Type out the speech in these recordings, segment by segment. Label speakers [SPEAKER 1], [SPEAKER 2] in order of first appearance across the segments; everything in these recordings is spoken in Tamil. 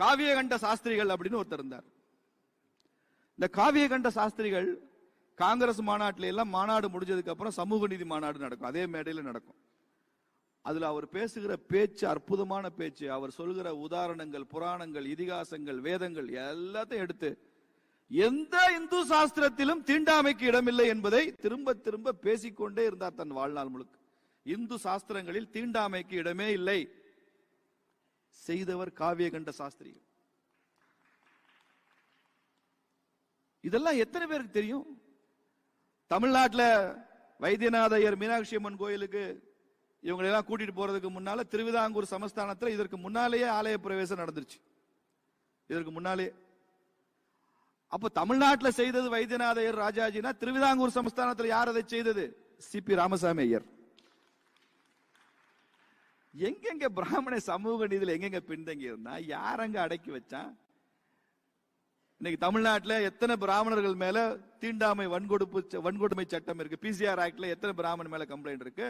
[SPEAKER 1] காவியகண்ட சாஸ்திரிகள் அப்படின்னு ஒருத்தர் இருந்தார். இந்த காவியகண்ட சாஸ்திரிகள் காங்கிரஸ் மாநாட்டில எல்லாம் மாநாடு முடிஞ்சதுக்கு அப்புறம் சமூக நீதி மாநாடு நடக்கும். அதே மேடையில் நடக்கும். அதுல அவர் பேசுகிற பேச்சு அற்புதமான பேச்சு அவர் சொல்கிற உதாரணங்கள் புராணங்கள் இதிகாசங்கள் வேதங்கள் எல்லாத்தையும் எடுத்து எந்த இந்து சாஸ்திரத்திலும் தீண்டாமைக்கு இடமில்லை என்பதை திரும்ப திரும்ப பேசிக்கொண்டே இருந்தார் தன் வாழ்நாள் முழுக்க. இந்து சாஸ்திரங்களில் தீண்டாமைக்கு இடமே இல்லை. செய்தவர் காவியகண்ட சாஸ்திரிகள். இதெல்லாம் எத்தனை பேருக்கு தெரியும்? தமிழ்நாட்டில் வைத்தியநாத ஐயர் மீனாட்சி அம்மன் கோயிலுக்கு இவங்களெல்லாம் கூட்டிட்டு போறதுக்கு முன்னால திருவிதாங்கூர் சமஸ்தானத்தில் இதற்கு முன்னாலேயே ஆலய பிரவேசம் நடந்துருச்சு. இதற்கு முன்னாலே. அப்ப தமிழ்நாட்டில் செய்தது வைத்தியநாத ஐயர் ராஜாஜினா திருவிதாங்கூர் சமஸ்தானத்தில் யார் அதை செய்தது? C P Ramaswamy Iyer. எங்கெங்க பிராமண சமூக நீதியில் எங்கெங்க பின்தங்கி இருந்தா யாரங்க அடக்கி வச்சான்? இன்னைக்கு தமிழ்நாட்டில் எத்தனை பிராமணர்கள் மேல தீண்டாமை வன்கொடுப்பு ச- வன்கொடுமை சட்டம் இருக்கு? பிசிஆர் ஆக்ட்ல எத்தனை பிராமணர் மேல கம்ப்ளைண்ட் இருக்கு?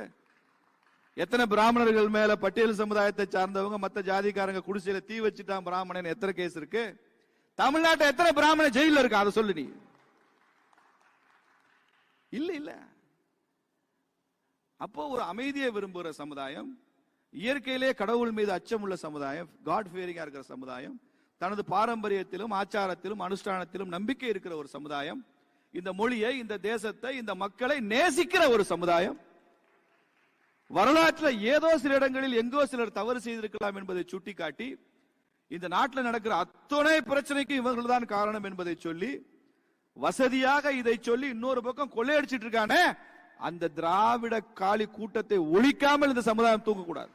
[SPEAKER 1] எத்தனை பிராமணர்கள் மேல பட்டியல் சமுதாயத்தை சார்ந்தவங்க மத்த ஜாதிக்காரங்க குடிசையில தீ வச்சுட்டான் பிராமணன் எத்தனை கேஸ் இருக்கு? தமிழ்நாட்டில் எத்தனை பிராமண ஜெயில இருக்கு? அதை சொல்லு நீ. இல்ல இல்ல. அப்போ ஒரு அமைதியை விரும்புகிற சமுதாயம் இயற்கையிலே கடவுள் மீது அச்சமுள்ள சமுதாயம் காட் ஃபியரிங்கா இருக்கிற சமுதாயம் தனது பாரம்பரியத்திலும் ஆச்சாரத்திலும் அனுஷ்டானத்திலும் நம்பிக்கை இருக்கிற ஒரு சமுதாயம் இந்த மொழியை இந்த தேசத்தை இந்த மக்களை நேசிக்கிற ஒரு சமுதாயம். வரலாற்றில் ஏதோ சில இடங்களில் எங்கோ சிலர் தவறு செய்திருக்கலாம் என்பதை சுட்டிக்காட்டி இந்த நாட்டில் நடக்கிற அத்தனை பிரச்சனைக்கு இவர்கள் தான் காரணம் என்பதை சொல்லி வசதியாக இதை சொல்லி இன்னொரு பக்கம் கொள்ளையடிச்சிட்டு இருக்கானே அந்த திராவிட காளி கூட்டத்தை ஒழிக்காமல் இந்த சமுதாயம் தூங்கக்கூடாது.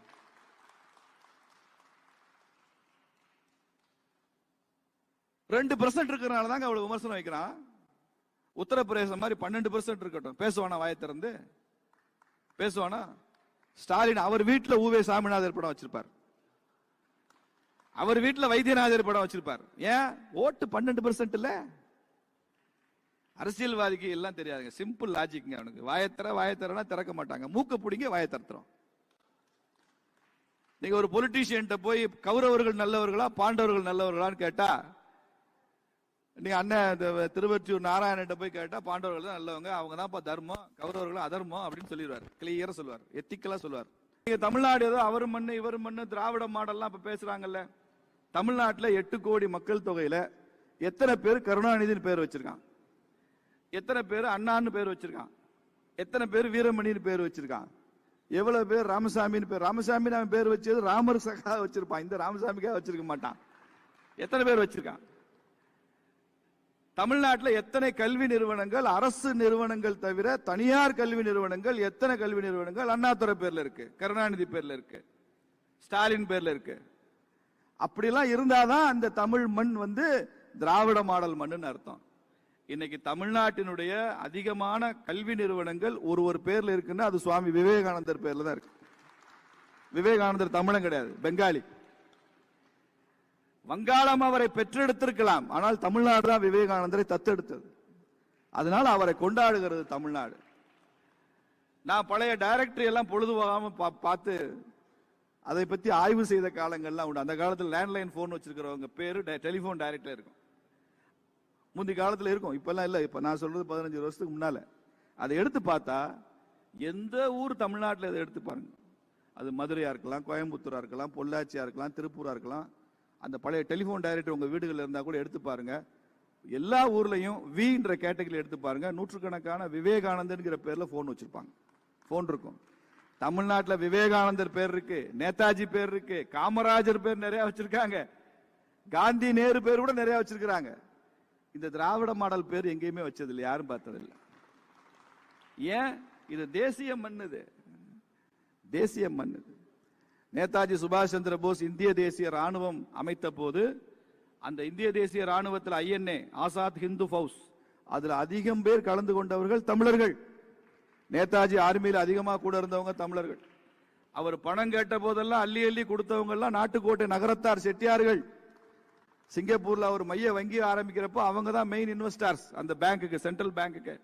[SPEAKER 1] ரெண்டு பர்சன்ட் இருக்கிறனால தாங்க அவ்வளவு விமர்சனம் வைக்கிறான். உத்தரப்பிரதேசம் மாதிரி பன்னெண்டு பர்சன்ட் இருக்கட்டும். பேசுவானா வாய திறந்து? பேசுவானா? ஸ்டாலின் அவர் வீட்டில் ஊவே சாமிநாதர் படம் வச்சிருப்பார். அவர் வீட்டில் வைத்தியநாதர் படம் வச்சிருப்பார். ஏன்? ஓட்டு பன்னெண்டு பர்சன்ட் இல்ல? அரசியல்வாதிக்கு எல்லாம் தெரியாதுங்க. சிம்பிள் லாஜிக்ங்க அவனுக்கு. வாயத்தர வாயத்தரனா திறக்க மாட்டாங்க. மூக்க பிடிங்க வாயை திறத்துறோம் நீங்க ஒரு பொலிட்டீஷியன்ட்ட போய் கௌரவர்கள் நல்லவர்களா பாண்டவர்கள் நல்லவர்களான்னு கேட்டா நீ அண்ணன் இந்த திருவொற்றியூர் நாராயணன் போய் கேட்டா பாண்டவர்கள் தான் நல்லவங்க. அவங்க தான் தர்மம் கௌரவர்கள் அதர்மம் அப்படின்னு சொல்லிடுவார். கிளியரா சொல்லுவார். எத்திக்கலா சொல்லுவார். நீங்க தமிழ்நாடு ஏதோ அவர் மண்ணு இவர் மண்ணு திராவிட மாடல்லாம் இப்ப பேசுறாங்கல்ல. தமிழ்நாட்டில் எட்டு கோடி மக்கள் தொகையில எத்தனை பேர் கருணாநிதினு பேர் வச்சிருக்கான்? எத்தனை பேர் அண்ணான்னு பேர் வச்சிருக்கான்? எத்தனை பேர் வீரமணின்னு பேர் வச்சிருக்கான்? எவ்வளவு பேர் ராமசாமின்னு பேர் ராமசாமி அவன் பேர் வச்சது ராமர் சகா வச்சிருப்பான். இந்த ராமசாமிக்காக வச்சிருக்க மாட்டான். எத்தனை பேர் வச்சிருக்கான்? தமிழ்நாட்டில் எத்தனை கல்வி நிறுவனங்கள் அரசு நிறுவனங்கள் தவிர தனியார் கல்வி நிறுவனங்கள் எத்தனை கல்வி நிறுவனங்கள்? அண்ணாதுரை பேர்ல இருக்கு கருணாநிதி பேர்ல இருக்கு ஸ்டாலின் பேர்ல இருக்கு. அப்படிலாம் இருந்தாதான் அந்த தமிழ் மண் வந்து திராவிட மாடல் மண்ணுன்னு அர்த்தம். இன்னைக்கு தமிழ்நாட்டினுடைய அதிகமான கல்வி நிறுவனங்கள் ஒரு ஒரு பேர்ல இருக்குன்னா அது சுவாமி விவேகானந்தர் பேர்ல தான் இருக்கு. விவேகானந்தர் தமிழன் கிடையாது பெங்காலி. வங்காளம் அவரை பெற்றெடுத்திருக்கலாம். ஆனால் தமிழ்நாடு தான் விவேகானந்தரை தத்தெடுத்தது. அதனால அவரை கொண்டாடுகிறது தமிழ்நாடு. நான் பழைய டைரக்டரி எல்லாம் பொழுது போகாம பா- பார்த்து அதை பத்தி ஆய்வு செய்த காலங்கள்லாம் உண்டு. அந்த காலத்தில் லேண்ட்லைன் போன் வச்சிருக்கிறவங்க பேரு டெலிபோன் டைரக்டர் இருக்கும். முந்தி காலத்தில் இருக்கும். இப்பெல்லாம் இல்லை. இப்போ நான் சொல்றது பதினஞ்சு வருஷத்துக்கு முன்னால. அதை எடுத்து பார்த்தா எந்த ஊர் தமிழ்நாட்டில் இதை எடுத்து பாருங்க. அது மதுரையா இருக்கலாம் கோயம்புத்தூரா இருக்கலாம் பொள்ளாச்சியா இருக்கலாம் திருப்பூரா இருக்கலாம். அந்த பழைய டெலிஃபோன் டைரக்டர் உங்கள் வீடுகளில் இருந்தால் கூட எடுத்து பாருங்க. எல்லா ஊர்லேயும் வின்ற கேட்டகரி எடுத்து பாருங்க. நூற்றுக்கணக்கான விவேகானந்தன்கிற பேரில் ஃபோன் வச்சுருப்பாங்க. ஃபோன் இருக்கும். தமிழ்நாட்டில் விவேகானந்தர் பேர் இருக்கு நேதாஜி பேர் இருக்கு காமராஜர் பேர் நிறைய வச்சிருக்காங்க. காந்தி நேரு பேர் கூட நிறைய வச்சிருக்காங்க இந்த திராவிட மாடல் பேர் எங்கேயுமே வச்சதில்லை யாரும் பார்த்ததில்லை. ஏன்? இது தேசிய மண் இது. தேசிய மண் இது. நேதாஜி சுபாஷ் சந்திர போஸ் இந்திய தேசிய ராணுவம் அமைத்த போது அந்த இந்திய தேசிய ராணுவத்தில் ஐஎன்ஏ ஆசாத் ஹிந்து ஃபவுஸ் அதில் அதிகம் பேர் கலந்து கொண்டவர்கள் தமிழர்கள். நேதாஜி ஆர்மியில் அதிகமாக கூட இருந்தவங்க தமிழர்கள். அவர் பணம் கேட்ட போதெல்லாம் அள்ளி அள்ளி கொடுத்தவங்கெல்லாம் நாட்டுக்கோட்டை நகரத்தார் செட்டியார்கள். சிங்கப்பூரில் அவர் மைய வங்கி ஆரம்பிக்கிறப்போ அவங்க தான் மெயின் இன்வெஸ்டார்ஸ் அந்த பேங்க்குக்கு சென்ட்ரல் பேங்க்குக்கு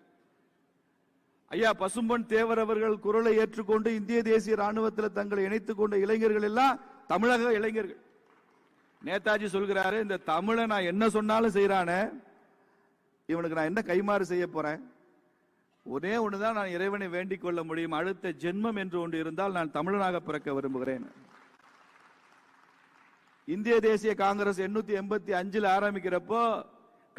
[SPEAKER 1] ஐயா பசும்பொன் தேவர் அவர்கள் குரலை ஏற்றுக்கொண்டு இந்திய தேசிய ராணுவத்தில் தங்களை இணைத்துக் கொண்ட இளைஞர்கள் எல்லாம் தமிழக இளைஞர்கள். நேதாஜி சொல்கிறாரு இந்த தமிழை நான் என்ன சொன்னாலும் செய்யறானே இவனுக்கு நான் என்ன கைமாறு செய்ய போறேன்? ஒரே ஒண்ணுதான் நான் இறைவனை வேண்டிக் கொள்ள முடியும். அடுத்த ஜென்மம் என்று ஒன்று இருந்தால் நான் தமிழனாக பிறக்க விரும்புகிறேன். இந்திய தேசிய காங்கிரஸ் எண்ணூத்தி எண்பத்தி அஞ்சில் ஆரம்பிக்கிறப்போ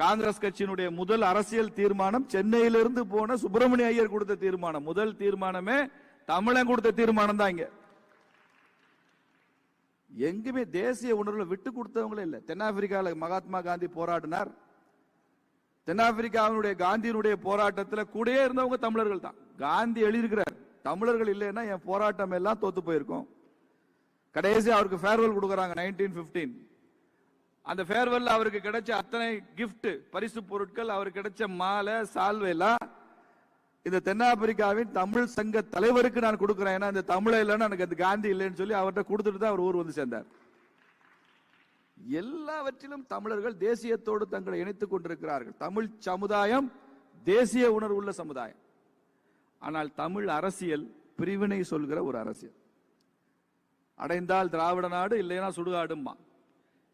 [SPEAKER 1] காங்கிரஸ் கட்சியினுடைய முதல் அரசியல் தீர்மானம் சென்னையிலிருந்து போன சுப்பிரமணிய ஐயர் கொடுத்த தீர்மானம். முதல் தீர்மானமே தமிழன் கொடுத்த தீர்மானம் தான் இங்க. எங்குமே தேசிய உணர்வுல விட்டு கொடுத்தவங்களே இல்லை. தென்னாப்பிரிக்கால மகாத்மா காந்தி போராடினார். தென்னாப்பிரிக்காவினுடைய காந்தியினுடைய போராட்டத்தில் கூடயே இருந்தவங்க தமிழர்கள் தான். காந்தி எழுதியிருக்கிறார் தமிழர்கள் இல்லைன்னா என் போராட்டம் எல்லாம் தோத்து போயிருக்கும். கடைசி அவருக்கு ஃபேர்வெல் கொடுக்குறாங்க நைன்டீன் பிப்டீன் அந்த ஃபேர்வெல் அவருக்கு கிடைச்ச அத்தனை கிஃப்ட் பரிசு பொருட்கள் அவருக்கு கிடைச்ச மாலை சால்வை இந்த தென்னாப்பிரிக்காவின் தமிழ் சங்க தலைவருக்கு நான் கொடுக்கிறேன். ஏன்னா இந்த தமிழ இல்லைன்னு எனக்கு அது காந்தி இல்லைன்னு சொல்லி அவர்கிட்ட கொடுத்துட்டு தான் அவர் ஊர் வந்து சேர்ந்தார். எல்லாவற்றிலும் தமிழர்கள் தேசியத்தோடு தங்களை இணைத்துக் கொண்டிருக்கிறார்கள். தமிழ் சமுதாயம் தேசிய உணர்வுள்ள சமுதாயம். ஆனால் தமிழ் அரசியல் பிரிவினை சொல்கிற ஒரு அரசியல். அடைந்தால் திராவிட நாடு இல்லைன்னா சுடுகாடும்மா.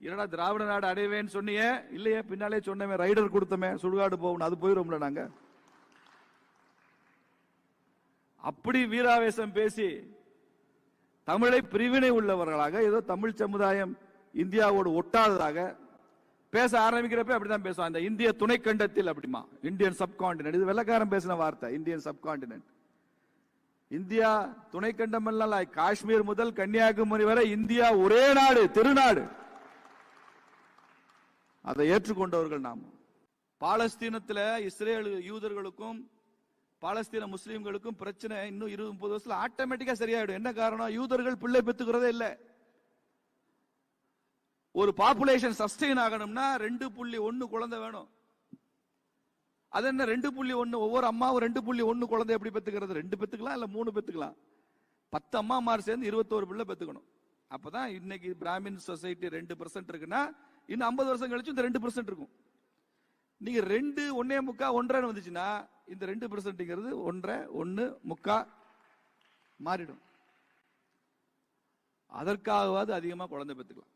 [SPEAKER 1] என்னடா திராவிட நாடு அடைவேன்னு சொன்னியே? இல்லையே பின்னாலே சொன்னமே ரைடர் கொடுத்தமே சுடுகாடு போகணும் அது போயிடும்ல நாங்க. அப்படி வீராவேசம் பேசி தமிழை பிரிவினை உள்ளவர்களாக ஏதோ தமிழ் சமுதாயம் இந்தியாவோடு ஒட்டாததாக பேச ஆரம்பிக்கிறப்ப அப்படிதான் பேசுவான் இந்த இந்திய துணைக்கண்டத்தில் அப்படிமா இந்தியன் சப்கான்டினென்ட் இது வெள்ளக்காரன் பேசின வார்த்தை இந்தியன் சப்கான்டினென்ட் இந்தியா துணைக்கண்டம் எல்லாம் காஷ்மீர் முதல் கன்னியாகுமரி வரை இந்தியா ஒரே நாடு திருநாடு அதை ஏற்றுக்கொண்டவர்கள் நாம். பாலஸ்தீனத்தில் இஸ்ரேல் யூதர்களுக்கும் பாலஸ்தீன முஸ்லீம்களுக்கும் பிரச்சனை இன்னும் இருபது முப்பது வருஷத்துல ஆட்டோமேட்டிக்கா சரியாயிடும். என்ன காரணம்? யூதர்கள் பிள்ளை பெத்துக்கிறதே இல்லை. ஒரு பாப்புலேஷன் சஸ்டெயின் ஆகணும்னா ரெண்டு புள்ளி ஒன்னு குழந்தை வேணும். அது என்ன ரெண்டு புள்ளி ஒன்று ஒவ்வொரு அம்மாவும் ரெண்டு புள்ளி ஒன்று குழந்தை எப்படி பெத்துக்கிறது ரெண்டு பெற்றுக்கலாம் இல்லை மூணு பெற்றுக்கலாம்? பத்து அம்மா அம்மாமார் சேர்ந்து இருபத்தோரு பிள்ளை பெற்றுக்கணும். அப்போ தான் இன்னைக்கு பிராமின் சொசைட்டி ரெண்டு பர்சன்ட் இருக்குன்னா இன்னும் ஐம்பது வருஷம் கழிச்சு இந்த ரெண்டு பர்சன்ட் இருக்கும். நீங்க ரெண்டு ஒன்னே முக்கா ஒன்றரை வந்துச்சுன்னா இந்த ரெண்டு பெர்சன்ட்ங்கிறது ஒன்றரை ஒன்னு முக்கா மாறிடும். அதற்காகவாது அதிகமாக குழந்தை பெற்றுக்கலாம்.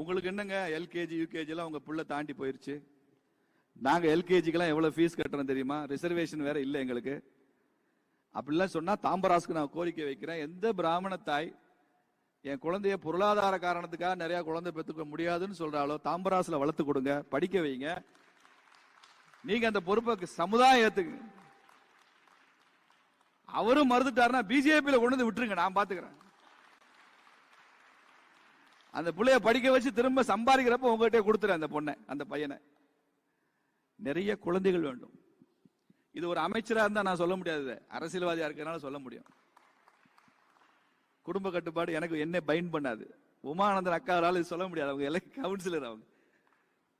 [SPEAKER 1] உங்களுக்கு என்னங்க எல்கேஜி யூகேஜிலாம் உங்கள் பிள்ளை தாண்டி போயிருச்சு? நாங்கள் எல்கேஜிக்கெல்லாம் எவ்வளோ ஃபீஸ் கட்டுறோம் தெரியுமா? ரிசர்வேஷன் வேற இல்லை எங்களுக்கு. அப்படிலாம் சொன்னால் தாம்பராசுக்கு நான் கோரிக்கை வைக்கிறேன். எந்த பிராமண தாய் என் குழந்தைய பொருளாதார காரணத்துக்காக நிறைய குழந்தை பெற்றுக்க முடியாதுன்னு சொல்றாலோ தாம்பராசுல வளர்த்து கொடுங்க படிக்க வைங்க. நீங்க அந்த பொறுப்பை சமுதாயம் ஏத்துக்கு அவரும் மறுத்துட்டாருன்னா பிஜேபியில கொண்டு வந்து விட்டுருங்க நான் பாத்துக்கிறேன். அந்த பிள்ளைய படிக்க வச்சு திரும்ப சம்பாதிக்கிறப்ப உங்ககிட்ட கொடுத்துரு அந்த பொண்ணை அந்த பையனை. நிறைய குழந்தைகள் வேண்டும். இது ஒரு அமைச்சரா இருந்தா நான் சொல்ல முடியாது அரசியல்வாதியா இருக்கிறனால சொல்ல முடியும். குடும்ப கட்டுப்பாடு எனக்கு என்ன பைண்ட் பண்ணாது. உமானந்தன் அக்காவால் இது சொல்ல முடியாது. அவங்க எல்லாம் கவுன்சிலர் அவங்க.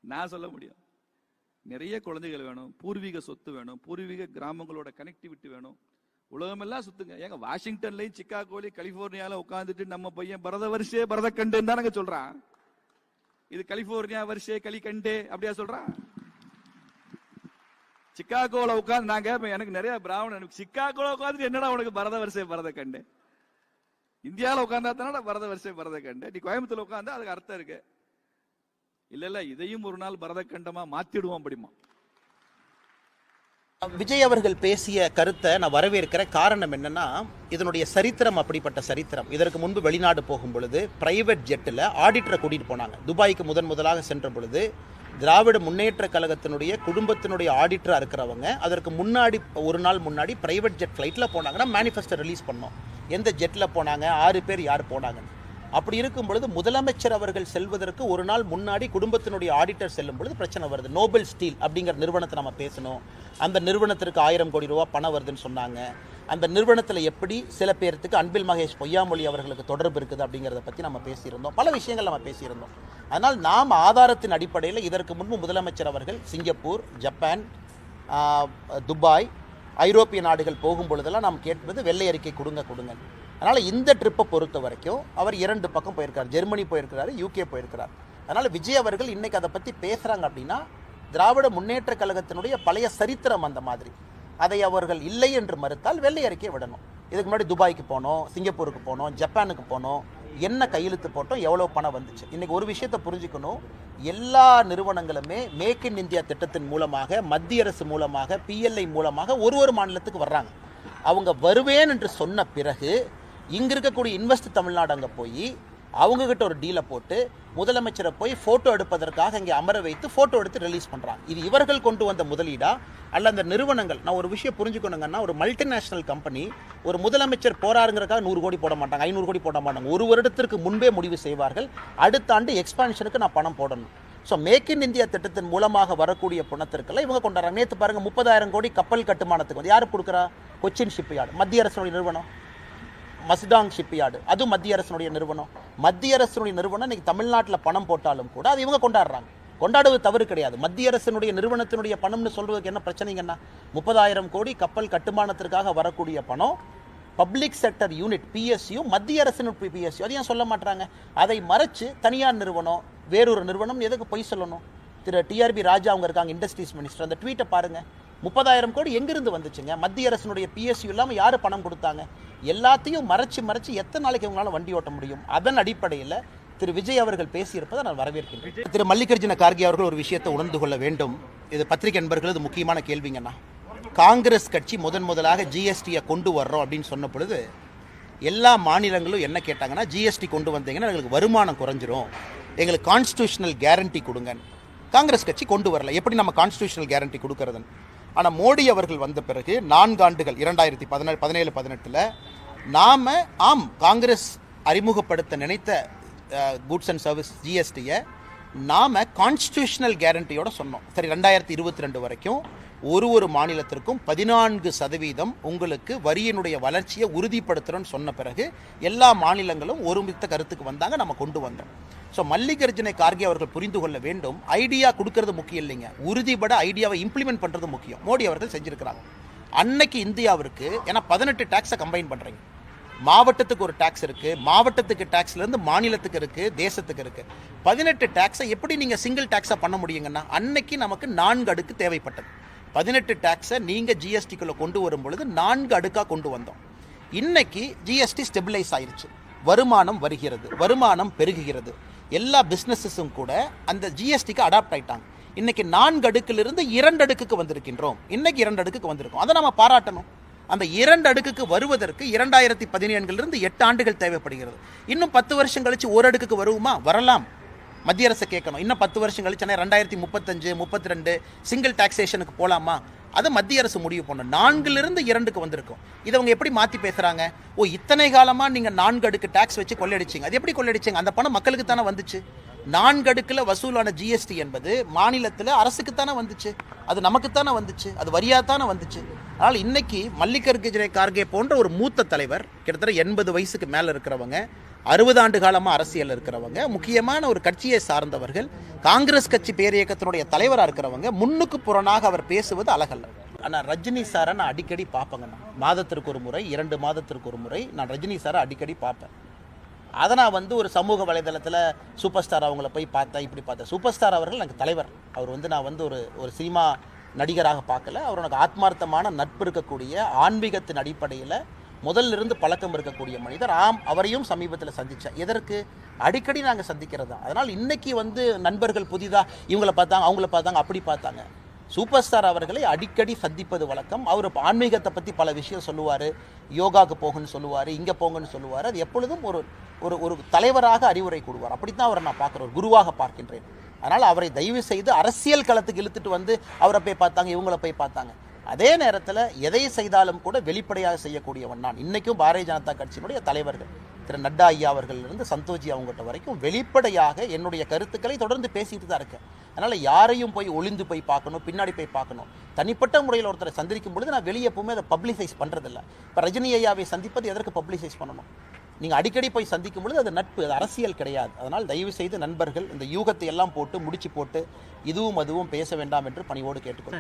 [SPEAKER 1] நான் சொல்ல முடியும். நிறைய குழந்தைகள் வேணும். பூர்வீக சொத்து வேணும். பூர்வீக கிராமங்களோட கனெக்டிவிட்டி வேணும். உலகமெல்லாம் சுத்துங்க. ஏங்க வாஷிங்டன்லயும் சிக்காகோலையும் கலிபோர்னியால உட்காந்துட்டு நம்ம பையன் பரத வருஷே பரத கண்டுன்னு தானங்க சொல்றான். இது கலிபோர்னியா வருஷே களி கண்டே அப்படியா சொல்றான்? சிக்காகோல உட்காந்து நான் கேட்பேன் எனக்கு நிறைய பிராமணன். சிக்காகோல உட்காந்துட்டு என்னடா உனக்கு பரத வருஷே பரத கண்டே? இந்தியாவில் உட்கார்ந்தா தானடா பரத வரிசை பரத கண்டு நீ கோயம்புத்தூர் உட்கார்ந்தா அதுக்கு அர்த்தம் இருக்கு. இல்ல இல்ல இதையும் ஒரு நாள் பரத கண்டமா மாத்திடுவோம் அப்படிமா.
[SPEAKER 2] விஜய் அவர்கள் பேசிய கருத்தை நான் வரவேற்கிற காரணம் என்னன்னா இதனுடைய சரித்திரம் அப்படிப்பட்ட சரித்திரம். இதற்கு முன்பு வெளிநாடு போகும் பொழுது பிரைவேட் ஜெட்டில் ஆடிட்டரை கூட்டிட்டு போனாங்க. துபாய்க்கு முதன் முதலாக சென்ற பொழுது திராவிட முன்னேற்ற கழகத்தினுடைய குடும்பத்தினுடைய ஆடிட்டராக இருக்கிறவங்க அதற்கு முன்னாடி ஒரு நாள் முன்னாடி பிரைவேட் ஜெட் ஃப்ளைட்டில் போனாங்கன்னா மேனிஃபெஸ்டோ ரிலீஸ் பண்ணோம். எந்த ஜெட்டில் போனாங்க ஆறு பேர் யார் போனாங்கன்னு. அப்படி இருக்கும் பொழுது முதலமைச்சர் அவர்கள் செல்வதற்கு ஒரு நாள் முன்னாடி குடும்பத்தினுடைய ஆடிட்டர் செல்லும் பொழுது பிரச்சனை வருது. நோபல் ஸ்டீல் அப்படிங்கிற நிறுவனத்தை நம்ம பேசணும். அந்த நிறுவனத்திற்கு ஆயிரம் கோடி ரூபா பணம் வருதுன்னு சொன்னாங்க. அந்த நிறுவனத்தில் எப்படி சில பேர்த்துக்கு அன்பில் மகேஷ் பொய்யாமொழி அவர்களுக்கு தொடர்பு இருக்குது அப்படிங்கிறத பற்றி நம்ம பேசியிருந்தோம். பல விஷயங்கள் நம்ம பேசியிருந்தோம். அதனால் நாம் ஆதாரத்தின் அடிப்படையில் இதற்கு முன்பு முதலமைச்சர் அவர்கள் சிங்கப்பூர் ஜப்பான் துபாய் ஐரோப்பிய நாடுகள் போகும் பொழுதெல்லாம் நாம் கேட்பது வெள்ளை அறிக்கை கொடுங்க கொடுங்க. அதனால் இந்த ட்ரிப்பை பொறுத்த வரைக்கும் அவர் இரண்டு பக்கம் போயிருக்கார். ஜெர்மனி போயிருக்கிறாரு யூகே போயிருக்கிறார். அதனால் விஜய் அவர்கள் இன்றைக்கி அதை பற்றி பேசுகிறாங்க அப்படின்னா திராவிட முன்னேற்ற கழகத்தினுடைய பழைய சரித்திரம் அந்த மாதிரி. அதை அவர்கள் இல்லை என்று மறுத்தால் வெள்ளை அறிக்கையை விடணும். இதுக்கு முன்னாடி துபாய்க்கு போனோம் சிங்கப்பூருக்கு போனோம் ஜப்பானுக்கு போனோம் என்ன கையெழுத்து போட்டோம் எவ்வளோ பணம் வந்துச்சு. இன்றைக்கி ஒரு விஷயத்தை புரிஞ்சுக்கணும். எல்லா நிறுவனங்களுமே மேக் இன் இந்தியா திட்டத்தின் மூலமாக மத்திய அரசு மூலமாக பிஎல்ஐ மூலமாக ஒரு ஒரு மாநிலத்துக்கு வர்றாங்க. அவங்க வருவேன் என்று சொன்ன பிறகு இங்கே இருக்கக்கூடிய இன்வெஸ்ட் தமிழ்நாடு அங்கே போய் அவங்கக்கிட்ட ஒரு டீலை போட்டு முதலமைச்சரை போய் ஃபோட்டோ எடுப்பதற்காக இங்கே அமர வைத்து ஃபோட்டோ எடுத்து ரிலீஸ் பண்ணுறாங்க இது இவர்கள் கொண்டு வந்த முதலீடா? அல்ல அந்த நிறுவனங்கள் நான் ஒரு விஷயம் புரிஞ்சுக்கணுங்கன்னா ஒரு மல்டிநேஷனல் கம்பெனி ஒரு முதலமைச்சர் போறாருங்கிறக்காக நூறு கோடி போட மாட்டாங்க ஐநூறு கோடி போட மாட்டாங்க. ஒரு வருடத்திற்கு முன்பே முடிவு செய்வார்கள். அடுத்த ஆண்டு எக்ஸ்பான்ஷனுக்கு நான் பணம் போடணும். ஸோ மேக் இன் இந்தியா திட்டத்தின் மூலமாக வரக்கூடிய பணத்திற்கெல்லாம் இவங்க கொண்டாடுறாங்க. நேற்று பாருங்கள் முப்பதாயிரம் கோடி கப்பல் கட்டுமானத்துக்கு வந்து யார் கொடுக்குறா? கொச்சின் ஷிப்யார்டு மத்திய அரசுடைய நிறுவனம். மஸ்டாங் ஷிப்யார்டு அது மத்திய அரசினுடைய நிறுவனம். மத்திய அரசினுடைய நிறுவனம் இன்னைக்கு தமிழ்நாட்டில் பணம் போட்டாலும் கூட அது இவங்க கொண்டாடுறாங்க. கொண்டாடுவது தவறு கிடையாது. மத்திய அரசினுடைய நிறுவனத்தினுடைய பணம்னு சொல்றதுக்கு என்ன பிரச்சனைங்கன்னா முப்பதாயிரம் கோடி கப்பல் கட்டுமானத்திற்காக வரக்கூடிய பணம் பப்ளிக் செக்டர் யூனிட் பிஎஸ்யூ மத்திய அரசின் பிஎஸ்யூ அதை ஏன் சொல்ல மாட்டாங்க அதை மறைச்சு தனியார் நிறுவனம் வேறொரு நிறுவனம் எதுக்கு பொய் சொல்லணும்? திரு டிஆர்பி ராஜா அவங்க இருக்காங்க இண்டஸ்ட்ரீஸ் மினிஸ்டர் அந்த ட்வீட்டை பாருங்க. முப்பதாயிரம் கோடி எங்கிருந்து வந்துச்சுங்க? மத்திய அரசினுடைய பிஎஸ்யூ இல்லாமல் யார் பணம் கொடுத்தாங்க? எல்லாத்தையும் மறைச்சு மறைச்சு எத்தனை நாளைக்கு அவங்களால வண்டி ஓட்ட முடியும்? அதன் அடிப்படையில் திரு விஜய் அவர்கள் பேசியிருப்பதை நான் வரவேற்கின்றேன் திரு மல்லிகார்ஜுன கார்கே அவர்கள் ஒரு விஷயத்தை உணர்ந்து கொள்ள வேண்டும். இது பத்திரிகை நண்பர்கள் இது முக்கியமான கேள்விங்கண்ணா. காங்கிரஸ் கட்சி முதன் முதலாக ஜிஎஸ்டியை கொண்டு வர்றோம் அப்படின்னு சொன்ன பொழுது எல்லா மாநிலங்களும் என்ன கேட்டாங்கன்னா ஜிஎஸ்டி கொண்டு வந்தீங்கன்னா எங்களுக்கு வருமானம் குறைஞ்சிரும். எங்களுக்கு கான்ஸ்டியூஷனல் கேரண்டி கொடுங்க காங்கிரஸ் கட்சி கொண்டு வரல. எப்படி நம்ம கான்ஸ்டியூஷனல் கேரண்டி கொடுக்கறதுன்னு? ஆனால் மோடி அவர்கள் வந்த பிறகு நான்கு ஆண்டுகள் இரண்டாயிரத்தி பதினேழு பதினேழு பதினெட்டில் நாம் ஆம் காங்கிரஸ் அறிமுகப்படுத்த நினைத்த குட்ஸ் அண்ட் சர்வீஸ் ஜிஎஸ்டியை நாம் கான்ஸ்டியூஷனல் கேரண்டியோட சொன்னோம். சரி ரெண்டாயிரத்தி இருபத்தி ரெண்டு வரைக்கும் ஒரு ஒரு மாநிலத்திற்கும் பதினான்கு சதவீதம் உங்களுக்கு வரியினுடைய வளர்ச்சியை உறுதிப்படுத்துகிறோன்னு சொன்ன பிறகு எல்லா மாநிலங்களும் ஒருமித்த கருத்துக்கு வந்தாங்க நம்ம கொண்டு வந்தோம். ஸோ மல்லிகார்ஜுனை கார்கே அவர்கள் புரிந்து கொள்ள வேண்டும். ஐடியா கொடுக்கறது முக்கியம் இல்லைங்க. உறுதிபட ஐடியாவை இம்ப்ளிமெண்ட் பண்ணுறது முக்கியம். மோடி அவர்கள் செஞ்சுருக்கிறாங்க. அன்னைக்கு இந்தியாவிற்கு ஏன்னா பதினெட்டு டேக்ஸை கம்பைன் பண்ணுறீங்க மாவட்டத்துக்கு ஒரு டேக்ஸ் இருக்குது மாவட்டத்துக்கு டேக்ஸ்லேருந்து மாநிலத்துக்கு இருக்குது தேசத்துக்கு இருக்குது பதினெட்டு டேக்ஸை எப்படி நீங்கள் சிங்கிள் டேக்ஸாக பண்ண முடியுங்கன்னா அன்னைக்கு நமக்கு நான்கு அடுக்கு தேவைப்பட்டது. பதினெட்டு டேக்ஸை நீங்கள் ஜிஎஸ்டிக்குள்ளே கொண்டு வரும் பொழுது நான்கு அடுக்காக கொண்டு வந்தோம். இன்னைக்கு ஜிஎஸ்டி ஸ்டெபிலைஸ் ஆயிடுச்சு வருமானம் வருகிறது. வருமானம் பெருகுகிறது. எல்லா பிஸ்னஸஸும் கூட அந்த ஜிஎஸ்டிக்கு அடாப்ட் ஆயிட்டாங்க. இன்னைக்கு நான்கு அடுக்கிலிருந்து இரண்டு அடுக்குக்கு வந்திருக்கின்றோம். இன்னைக்கு இரண்டு அடுக்குக்கு வந்திருக்கோம். அதை நம்ம பாராட்டணும். அந்த இரண்டு அடுக்குக்கு வருவதற்கு இரண்டாயிரத்தி பதினேழுலேருந்து எட்டு ஆண்டுகள் தேவைப்படுகிறது. இன்னும் பத்து வருஷம் கழிச்சு ஒரு அடுக்குக்கு வருவோமா? வரலாம். மத்திய அரசு கேட்கணும். இன்னும் பத்து வருஷம் கழிச்சு ரெண்டாயிரத்தி முப்பத்தஞ்சு முப்பத்தி ரெண்டு சிங்கிள் டாக்ஸேஷனுக்கு போகலாமா அதை மத்திய அரசு முடிவு பண்ணும். நான்கிலிருந்து இரண்டுக்கு வந்திருக்கும். இதை அவங்க எப்படி மாற்றி பேசுகிறாங்க ஓ இத்தனை காலமாக நீங்கள் நான்கு அடுக்கு டேக்ஸ் வச்சு கொள்ளையடிச்சிங்க அது எப்படி கொள்ளையடிச்சிங்க அந்த பணம் மக்களுக்கு தானே வந்துச்சு. நான்கு அடுக்கில் வசூலான ஜிஎஸ்டி என்பது மாநிலத்தில் அரசுக்கு தானே வந்துச்சு. அது நமக்குத்தானே வந்துச்சு. அது வரியாக தானே வந்துச்சு. அதனால் இன்னைக்கு மல்லிகார்ஜுன கார்கே போன்ற ஒரு மூத்த தலைவர் கிட்டத்தட்ட எண்பது வயசுக்கு மேலே இருக்கிறவங்க அறுபது ஆண்டு காலமாக அரசியல் இருக்கிறவங்க முக்கியமான ஒரு கட்சியை சார்ந்தவர்கள் காங்கிரஸ் கட்சி பேரியக்கத்தினுடைய தலைவராக இருக்கிறவங்க முன்னுக்கு புறனாக அவர் பேசுவது அழகல்ல. ஆனால் ரஜினி சாரை நான் அடிக்கடி பார்ப்பேங்கண்ணா மாதத்திற்கு ஒரு முறை இரண்டு மாதத்திற்கு ஒரு முறை நான் ரஜினி சாரை அடிக்கடி பார்ப்பேன். அதை நான் வந்து ஒரு சமூக வலைதளத்தில் சூப்பர் ஸ்டார் அவங்கள போய் பார்த்தேன் இப்படி பார்த்தேன். சூப்பர் ஸ்டார் அவர்கள் எனக்கு தலைவர். அவர் வந்து நான் வந்து ஒரு ஒரு சினிமா நடிகராக பார்க்கல. அவர் எனக்கு ஆத்மார்த்தமான நட்பு இருக்கக்கூடிய ஆன்மீகத்தின் அடிப்படையில் முதல்ல இருந்து பழக்கம் இருக்கக்கூடிய மனிதர். ஆம் அவரையும் சமீபத்தில் சந்தித்தேன் எதற்கு? அடிக்கடி நாங்கள் சந்திக்கிறது? தான் அதனால் இன்னைக்கு வந்து நண்பர்கள் புதிதாக இவங்கள பார்த்தாங்க அவங்கள பார்த்தாங்க அப்படி பார்த்தாங்க. சூப்பர் ஸ்டார் அவர்களை அடிக்கடி சந்திப்பது வழக்கம். அவர் ஆன்மீகத்தை பற்றி பல விஷயம் சொல்லுவார். யோகாவுக்கு போகணும்னு சொல்லுவார் இங்கே போங்கன்னு சொல்லுவார். அது எப்பொழுதும் ஒரு ஒரு ஒரு தலைவராக அறிவுரை கூடுவார் அப்படி தான் அவரை நான் பார்க்குறேன் ஒரு குருவாக பார்க்கின்றேன். அதனால் அவரை தயவு செய்து அரசியல் களத்துக்கு இழுத்துட்டு வந்து அவரை போய் பார்த்தாங்க இவங்கள போய் பார்த்தாங்க. அதே நேரத்தில் எதை செய்தாலும் கூட வெளிப்படையாக செய்யக்கூடியவன் நான். இன்றைக்கும் பாரதிய ஜனதா கட்சியினுடைய தலைவர்கள் திரு நட்டா ஐயா அவர்களிலிருந்து சந்தோஷி அவங்ககிட்ட வரைக்கும் வெளிப்படையாக என்னுடைய கருத்துக்களை தொடர்ந்து பேசிட்டு தான் இருக்கேன். அதனால் யாரையும் போய் ஒளிந்து போய் பார்க்கணும் பின்னாடி போய் பார்க்கணும். தனிப்பட்ட முறையில் ஒருத்தரை சந்திக்கும் பொழுது நான் வெளியே எப்பவுமே அதை பப்ளிசைஸ் பண்ணுறதில்ல இப்போ ரஜினி ஐயாவை சந்திப்பது எதற்கு பப்ளிசைஸ் பண்ணணும்? நீங்கள் அடிக்கடி போய் சந்திக்கும் பொழுது அது நட்பு அது அரசியல் கிடையாது. அதனால் தயவு செய்து நண்பர்கள் இந்த யூகத்தை எல்லாம் போட்டு முடிச்சு போட்டு இதுவும் அதுவும் பேச வேண்டாம் என்று பணிவோடு கேட்டுக்கொள்கிறேன்.